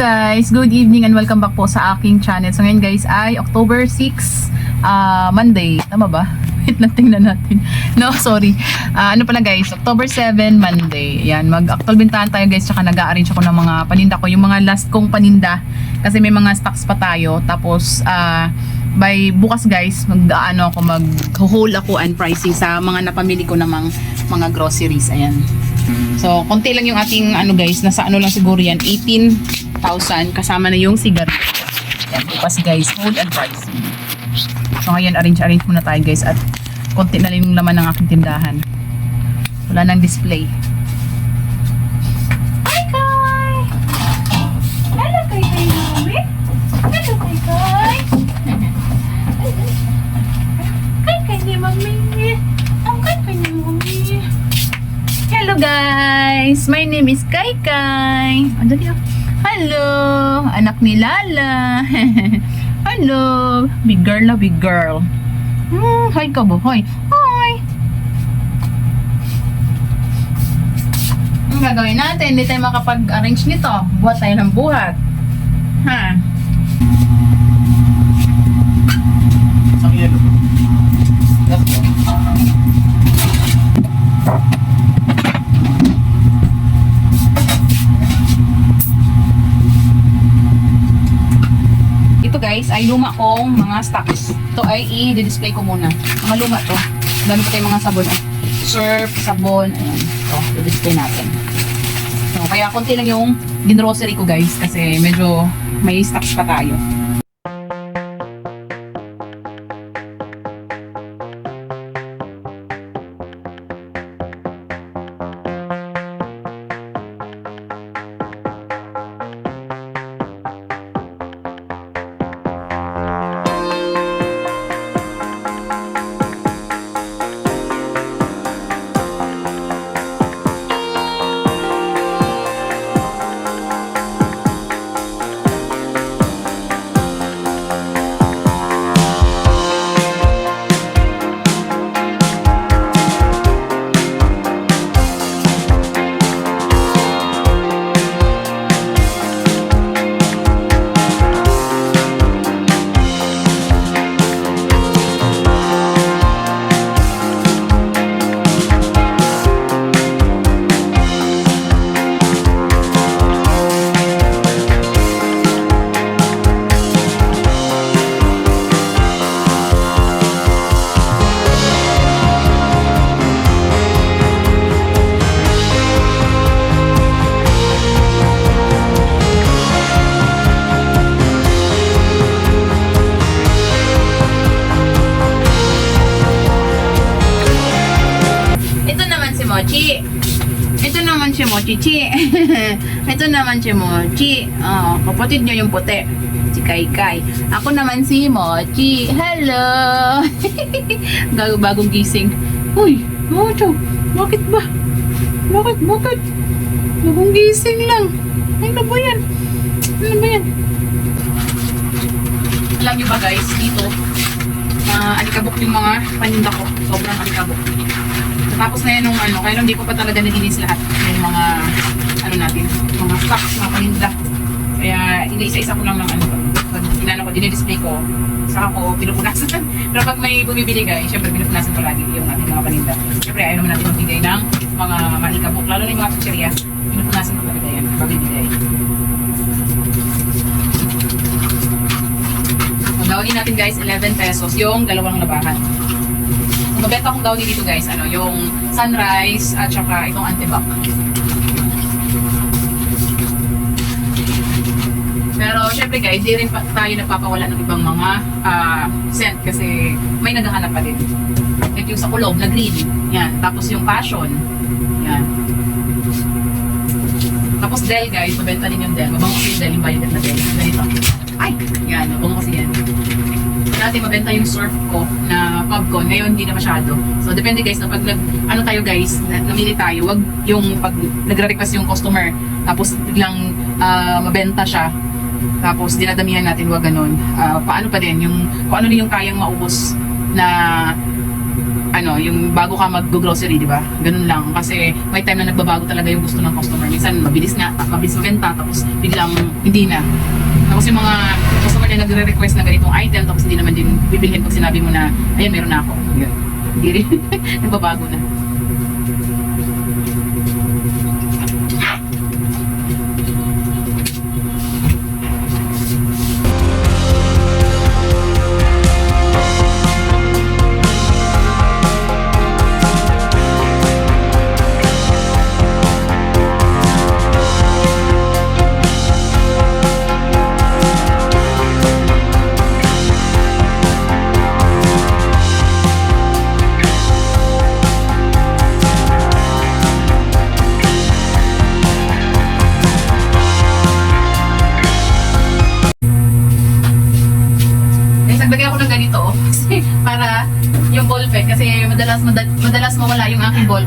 Guys, good evening and welcome back po sa aking channel. So ngayon guys ay October 6, ah Monday. Tama ba? Wait lang, tingnan natin. No, sorry. Ah, ano pala guys, October 7, Monday. Yan, mag-actual bintahan tayo guys, tsaka nag-arrange ako ng mga paninda ko. Yung mga last kong paninda, kasi may mga stocks pa tayo. Tapos, ah, by bukas guys, mag ano ako, mag-haul ako and pricing sa mga napamili ko namang mga groceries. Ayan. So, konti lang yung ating ano guys, nasa ano lang siguro yan, 18,000 kasama na yung cigarette. Yan, bukas guys, hold and pricing. So, ngayon, arrange-arrange muna tayo guys at konti na lang yung laman ng aking tindahan. Wala nang display. Hi, Kai! Hello, Kai Kai Mami! Hello, Kai Kai! Kai Kai ni Mami! Ang Kai Kai ni Mami! Hello guys! My name is Kai Kai. Oh, dali ah. Hello! Anak ni Lala. Hello! Big girl na big girl. Hmm, hi ka ba? Hi. Hi! Ang gagawin natin? Hindi tayo makapag-arrange nito. Buhat tayo ng buhat. Ha? Guys ay luma kong mga stocks. Ito ay i-display ko muna. Mga luma to. Dami pa tayong mga sabon. Ah. Surf, sabon. Ayan. Ito, i-display natin. So, kaya konti lang yung ginrocery ko guys kasi medyo may stocks pa tayo. Si Mochi Chi. Ito naman si Mochi. Oh, kapatid niya yung puti. Si Kai Kai. Ako naman si Mochi. Hello! Gago bagong gising. Uy, Mocho, bakit ba? Bakit, bakit? Bagong gising lang. Ano ba yan? Ano ba yan? Alam niyo ba guys, dito, na alikabok yung mga paninda ko. Sobrang alikabok. Tapos na yan nung ano, kaya hindi ko pa talaga nilinis lahat yung mga, ano natin, mga stocks, mga paninda. Kaya ina-isa-isa ko lang ng ano, inano ko, dinidisplay ko, saka ko pinupunasan. Pero pag may bumibili guys, syempre pinupunasan ko lagi yung ating mga paninda. Syempre ayaw naman natin magbigay ng mga malikabok, lalo na yung mga chicheria, pinupunasan ko talaga yan, pagbibigay. Gawin natin guys, 11 pesos yung dalawang labahan. Mabenta kong gawin dito guys, ano, yung sunrise at saka itong antibac. Pero syempre guys, di rin pa tayo nagpapawala ng ibang mga ah, scent kasi may naghahanap pa din. Like yung sa kulog na green, yan. Tapos yung passion, yan. Tapos Del guys, mabenta din yung Del. Mabango kasi yung Del, yung violet na Del. Ganito. Ay! Yan, mabango kasi yan. Dati mabenta yung surf ko na PubCon. Ngayon, hindi na masyado. So, depende guys, na pag nag, ano tayo guys, na, namili tayo, wag yung pag nagre-request yung customer, tapos biglang uh, mabenta siya, tapos dinadamihan natin, wag ganun. Uh, paano pa din, yung, kung ano din yung kayang maubos na ano, yung bago ka mag-grocery, di ba? Ganun lang. Kasi may time na nagbabago talaga yung gusto ng customer. Minsan, mabilis nga, mabilis mabenta, tapos biglang hindi na. Tapos yung mga customer na nagre-request na ganitong item, tapos bibilhin pag sinabi mo na, ayun, meron na ako. Yeah. Hindi rin. Nagbabago na.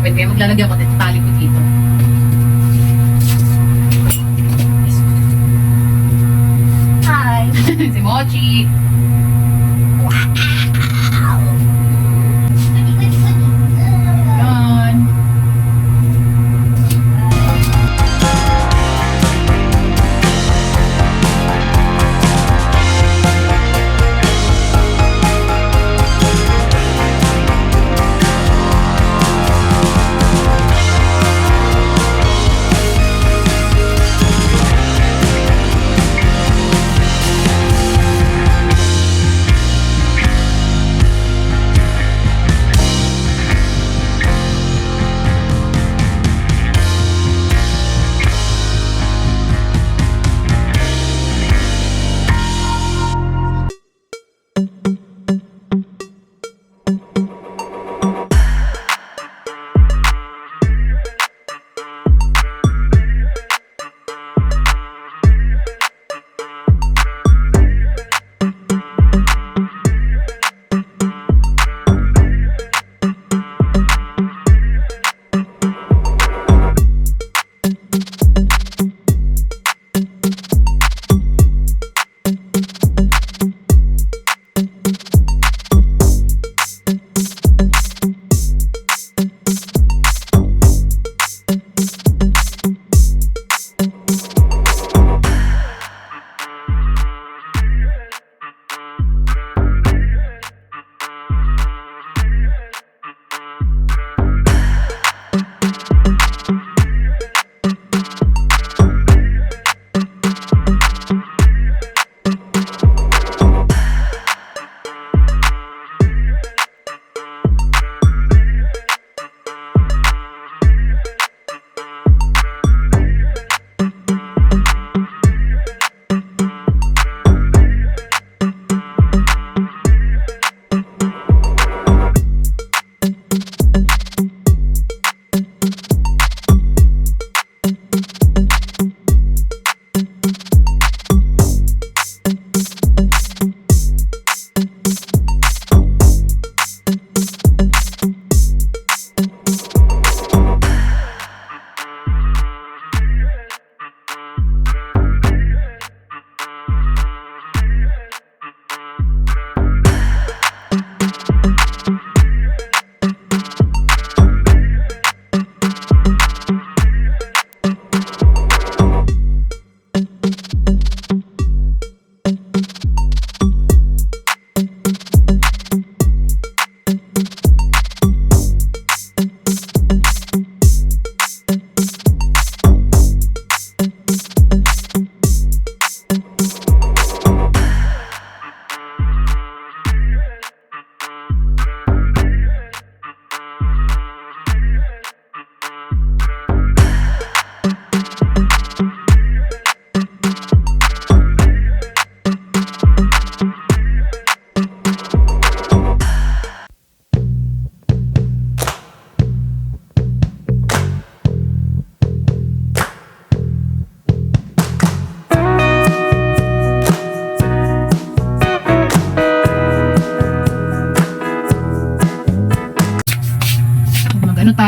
pwede. Maglalagay ako dito.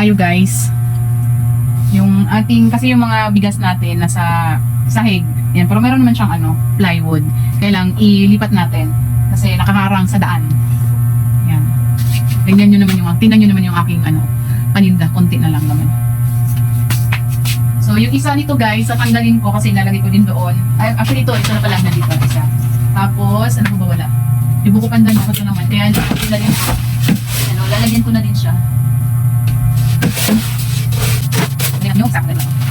tayo guys. Yung ating, kasi yung mga bigas natin nasa sahig. Yan, pero meron naman siyang ano, plywood. Kailang ilipat natin kasi nakaharang sa daan. Yan. Tingnan niyo naman yung, tingnan niyo naman yung aking ano, paninda, konti na lang naman. So, yung isa nito guys, sa tatanggalin ko kasi ilalagay ko din doon. Ay, actually ito, ito na pala na dito, isa. Tapos, ano ba wala? Ibukupan din ako ito naman. Kaya, ano, lalagyan ko na din siya ko. Ano, lalagyan ko na din siya. Ayan nyo, sakto na. Marami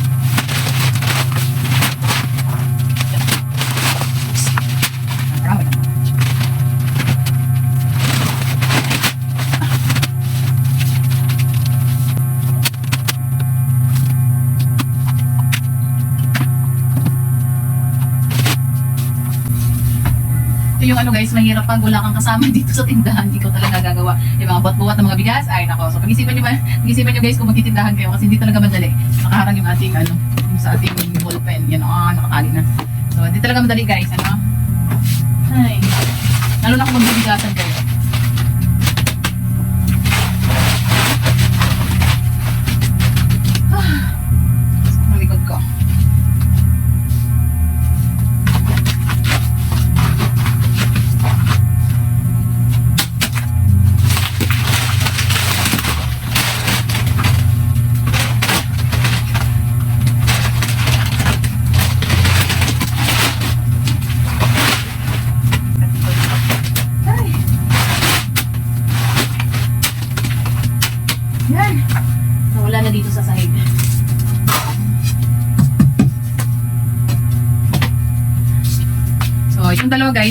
yung ano guys, mahirap pag wala kang kasama dito sa tindahan, hindi ko talaga gagawa. Yung mga buwat-buwat ng mga bigas, ay nako. So pag-isipan nyo ba, pag-isipan nyo guys kung magtitindahan kayo kasi hindi talaga madali. Nakaharang yung ating ano, yung sa ating ballpen. Yan, ah, nakakali na. So hindi talaga madali guys, ano. Ay, lalo na kung magbibigasan kayo.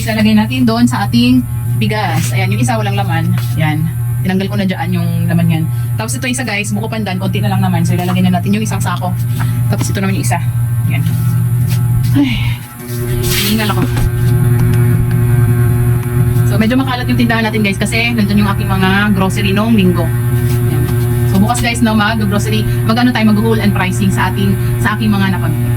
Yung dalawa guys, lalagay natin doon sa ating bigas. Ayan, yung isa walang laman. Yan. Tinanggal ko na dyan yung laman yan. Tapos ito isa guys, buko pandan, konti na lang naman. So, ilalagay na natin yung isang sako. Tapos ito naman yung isa. Yan. Ay. Hihingal ako. So medyo makalat yung tindahan natin guys kasi nandun yung aking mga grocery nung linggo. Ayan. So bukas guys no mag-grocery, mag-ano tayo mag-haul and pricing sa ating sa aking mga napamili.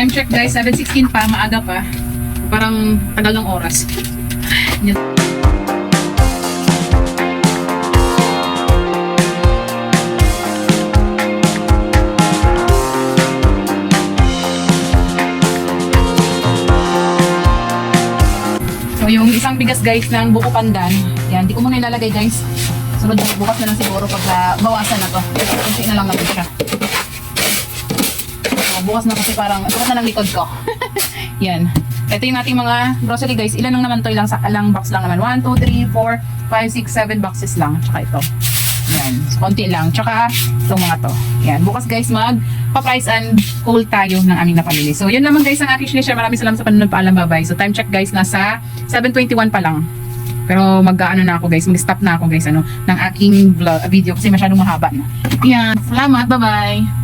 Time check guys, 7.16 pa, maaga pa. Parang tagal ng oras. So yung isang bigas guys ng buko pandan, yan, di ko muna ilalagay guys. Sunod bukas na lang siguro pag bawasan na to. Kunti na lang naman siya. Bukas na kasi parang, bukas na lang likod ko. yan. Ito yung ating mga grocery guys. Ilan lang naman to? Ilang, ilang box lang naman? 1, 2, 3, 4, 5, 6, 7 boxes lang. Tsaka ito. Yan. So, konti lang. Tsaka itong mga to. Yan. Bukas guys mag pa-price and cool tayo ng aming napamili. So, yun naman guys ang aking share. Maraming salamat sa panunod. Paalam. Bye-bye. So, time check guys. Nasa 7.21 pa lang. Pero mag-ano na ako guys. Mag-stop na ako guys ano, ng aking vlog, video kasi masyadong mahaba na. Yan. Salamat. Bye-bye.